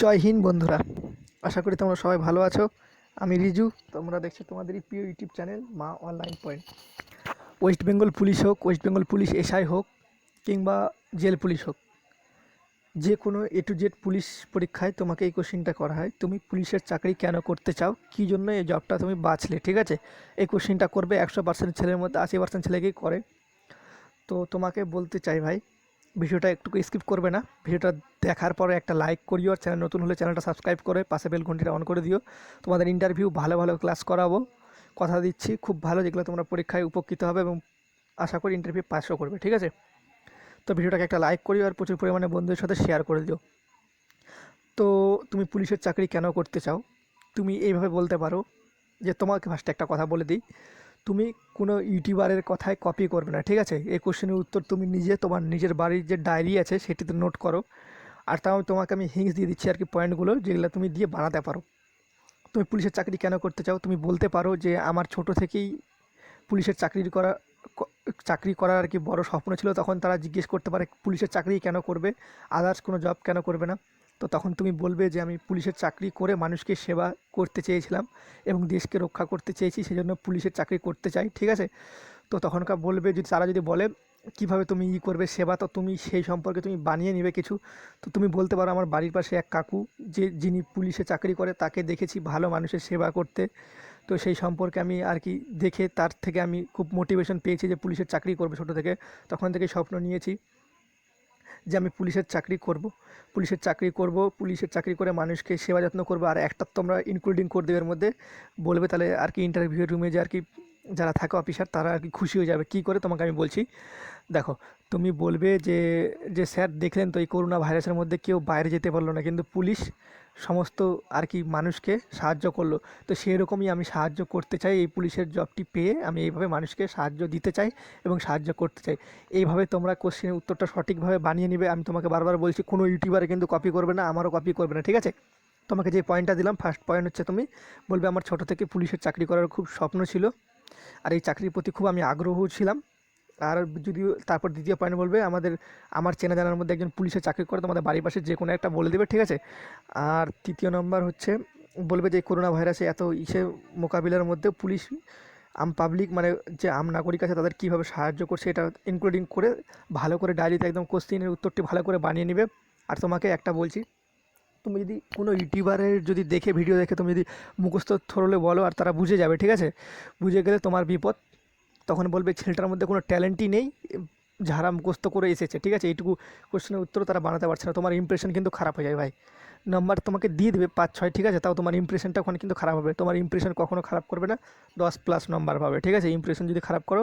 জয় হিন্দ বন্ধুরা। আশা করি তোমরা সবাই ভালো আছো। আমি রিজু, তোমরা দেখছ তোমাদেরই প্রিয় YouTube channel Maa online point. West Bengal police হোক, ওয়েস্ট বেঙ্গল পুলিশ এসআই হোক, কিংবা জেল পুলিশ হোক যে কোনো এ টু জেড পুলিশ পরীক্ষায় তোমাকে এই কোশ্চিনটা করা হয়, তুমি পুলিশের চাকরি কেন করতে চাও, কী জন্য এই জবটা তুমি বাছলে, ঠিক আছে? এই কোশ্চিনটা করবে একশো পার্সেন্ট ছেলের মধ্যে আশি পার্সেন্ট ছেলেকেই করে। তো তোমাকে বলতে চাই ভাই ভিডিওটা একটু স্কিপ করবে না। ভিডিওটা দেখার পরে একটা লাইক করিও আর চ্যানেল নতুন হলে চ্যানেলটা সাবস্ক্রাইব করে পাশে বেল ঘন্টিটা অন করে দিও। তোমাদের ইন্টারভিউ ভালো ভালো ক্লাস করাবো। কথা দিচ্ছি, খুব ভালো যেগুলো তোমরা পরীক্ষায় উপকৃত হবে এবং আশা করি ইন্টারভিউ পাসও করবে, ঠিক আছে? তো ভিডিওটাকে একটা লাইক করিও আর প্রচুর পরিমাণে বন্ধুদের সাথে শেয়ার করে দিও। তো তুমি পুলিশের চাকরি কেন করতে চাও? তুমি এইভাবে বলতে পারো যে তোমাকে ফার্স্টে একটা কথা বলে দিই। তুমি কোনো ইউটিউবারের কথায় কপি করবে না, ঠিক আছে? এই কোশ্চেনের উত্তর তুমি নিজে, তোমার নিজের বাড়ির যে ডায়েরি আছে সেটিতে নোট করো। আর তাও তোমাকে আমি হিংস দিয়ে দিচ্ছি আর কি পয়েন্টগুলো যেগুলো তুমি দিয়ে বানাতে পারো। তুমি পুলিশের চাকরি কেন করতে চাও? তুমি বলতে পারো যে আমার ছোট থেকেই পুলিশের চাকরি করা চাকরি করার আর কি বড় স্বপ্ন ছিল, তখন তারা জিজ্ঞেস করতে পারে, পুলিশের চাকরি কেন করবে? আদার্স কোনো জব কেন করবে না? তো তখন তুমি বলবে যে আমি পুলিশের চাকরি করে মানুষকে সেবা করতে চেয়েছিলাম এবং দেশকে রক্ষা করতে চেয়েছি, সেজন্য পুলিশের চাকরি করতে চাই, ঠিক আছে? তো তখনকার বলবে যদি, তারা যদি বলে, কীভাবে তুমি ই করবে সেবা? তো তুমি সেই সম্পর্কে তুমি বানিয়ে নেবে কিছু। তো তুমি বলতে পারো, আমার বাড়ির পাশে এক কাকু, যে, যিনি পুলিশে চাকরি করে, তাকে দেখেছি ভালো মানুষের সেবা করতে। তো সেই সম্পর্কে আমি আর কি দেখে, তার থেকে আমি খুব মোটিভেশন পেয়েছি যে পুলিশের চাকরি করবে ছোটো থেকে। তখন থেকে স্বপ্ন নিয়েছি। যে আমি পুলিশের চাকরি করব। পুলিশের চাকরি করব, পুলিশের চাকরি করে মানুষকে সেবা যত্ন করব, আর একটা তোমরা ইনক্লুডিং করে দেবে এর মধ্যে। বলবে তাহলে আর কি ইন্টারভিউ রুমে যে আর কি যারা থাকে অফিসার তারা আর কি খুশি হয়ে যাবে। কী করে? তোমাকে আমি বলছি। দেখো, তুমি বলবে যে যে স্যার দেখলেন তো এই করোনা ভাইরাসের মধ্যে কেউ বাইরে যেতে পারল না, কিন্তু পুলিশ সমস্ত আর কি মানুষকে সাহায্য করল। তো সেই রকমই আমি সাহায্য করতে চাই, এই পুলিশের জবটি পেয়ে আমি এইভাবে মানুষকে সাহায্য দিতে চাই এবং সাহায্য করতে চাই। এইভাবে তোমরা কোশ্চেনের উত্তরটা সঠিকভাবে বানিয়ে নিবে। আমি তোমাকে বারবার বলছি, কোনো ইউটিউবারে কিন্তু কপি করবে না, আমারও কপি করবে না, ঠিক আছে? তোমাকে যে পয়েন্টটা দিলাম ফার্স্ট পয়েন্ট হচ্ছে তুমি বলবে, আমার ছোট থেকে পুলিশের চাকরি করার খুব স্বপ্ন ছিল। আর এই চাকরির প্রতি খুব আমি আগ্রহ ছিলাম। আর যদি তারপর দ্বিতীয় পয়েন্ট বলবে, আমাদের, আমার চেনা জানার মধ্যে একজন পুলিশে চাকরি করে তোমাদের বাড়ির পাশে যে কোনো একটা বলে দেবে, ঠিক আছে? আর তৃতীয় নম্বর হচ্ছে, বলবে যে, করোনা ভাইরাসে এত ইসে মোকাবিলার মধ্যে পুলিশ, আম পাবলিক মানে যে আম নাগরিক আছে, তাদের কীভাবে সাহায্য করছে, এটা ইনক্লুডিং করে ভালো করে ডায়েরিতে একদম কোশ্চিনের উত্তরটি ভালো করে বানিয়ে নেবে। আর তোমাকে একটা বলছি তুমি যদি কোনো ইউটিউবারের যদি দেখে, ভিডিও দেখে তুমি যদি মুখস্থ থরলে বলো আর তারা বুঝে যাবে, ঠিক আছে? বুঝে গেলে তোমার বিপদ। তখন বলবে, ছেলেটার মধ্যে কোনো ট্যালেন্টই নেই, যারা মুখস্থ করে এসেছে। ঠিক আছে? এইটুকু কোশ্চেনের উত্তর তারা বানাতে পারছে না। তোমার ইমপ্রেশন কিন্তু খারাপ হয়ে যায় ভাই। নাম্বার তোমাকে দিয়ে দেবে পাঁচ ছয় ঠিক আছে? তাও তোমার ইমপ্রেশনটা ওখানে কিন্তু খারাপ হবে। তোমার ইমপ্রেশন কখনো খারাপ করবে না। দশ প্লাস নম্বর পাবে, ঠিক আছে? ইমপ্রেশন যদি খারাপ করো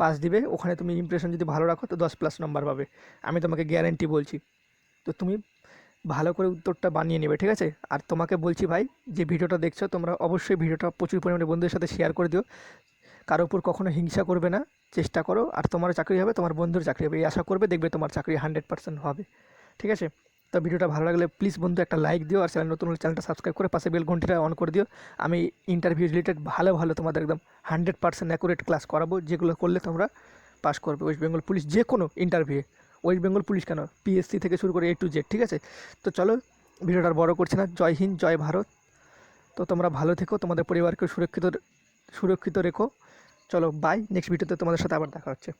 পাস দিবে। ওখানে তুমি ইমপ্রেশন যদি ভালো রাখো, তো দশ প্লাস নম্বর পাবে। আমি তোমাকে গ্যারেন্টি বলছি। তো তুমি ভালো করে উত্তরটা বানিয়ে নেবে, ঠিক আছে? আর তোমাকে বলছি ভাই, যে ভিডিওটা দেখছ, তোমরা অবশ্যই ভিডিওটা প্রচুর পরিমাণে বন্ধুদের সাথে শেয়ার করে দিও। কারও উপর কখনো হিংসা করবে না, চেষ্টা করো, আর তোমারও চাকরি হবে, তোমার বন্ধুর চাকরি হবে। এই আশা করবে, দেখবে তোমার চাকরি হান্ড্রেড পার্সেন্ট হবে, ঠিক আছে? তো ভিডিওটা ভালো লাগলে প্লিজ বন্ধু একটা লাইক দিও, আর চ্যানেল নতুন চ্যানেলটা সাবস্ক্রাইব করে পাশে বেল ঘন্টিটা অন করে দিও। আমি ইন্টারভিউ রিলেটেড ভালো ভালো তোমাদের একদম হান্ড্রেড পার্সেন্ট অ্যাকুরেট ক্লাস করাবো, যেগুলো করলে তোমরা পাস করবে। ওয়েস্ট বেঙ্গল পুলিশ যে কোনো ইন্টারভিউয়ে ওয়েস্ট বেঙ্গল পুলিশ কেন? পিএসসি থেকে শুরু করে এ টু জেড ঠিক আছে? তো চলো, ভিডিওটা বড় করছে না। জয় হিন্দ, জয় ভারত। তো তোমরা ভালো থেকো, তোমাদের পরিবারকে সুরক্ষিত সুরক্ষিত রেখো। চলো বাই নেক্সট ভিডিওতে তোমাদের সাথে আবার দেখা হচ্ছে।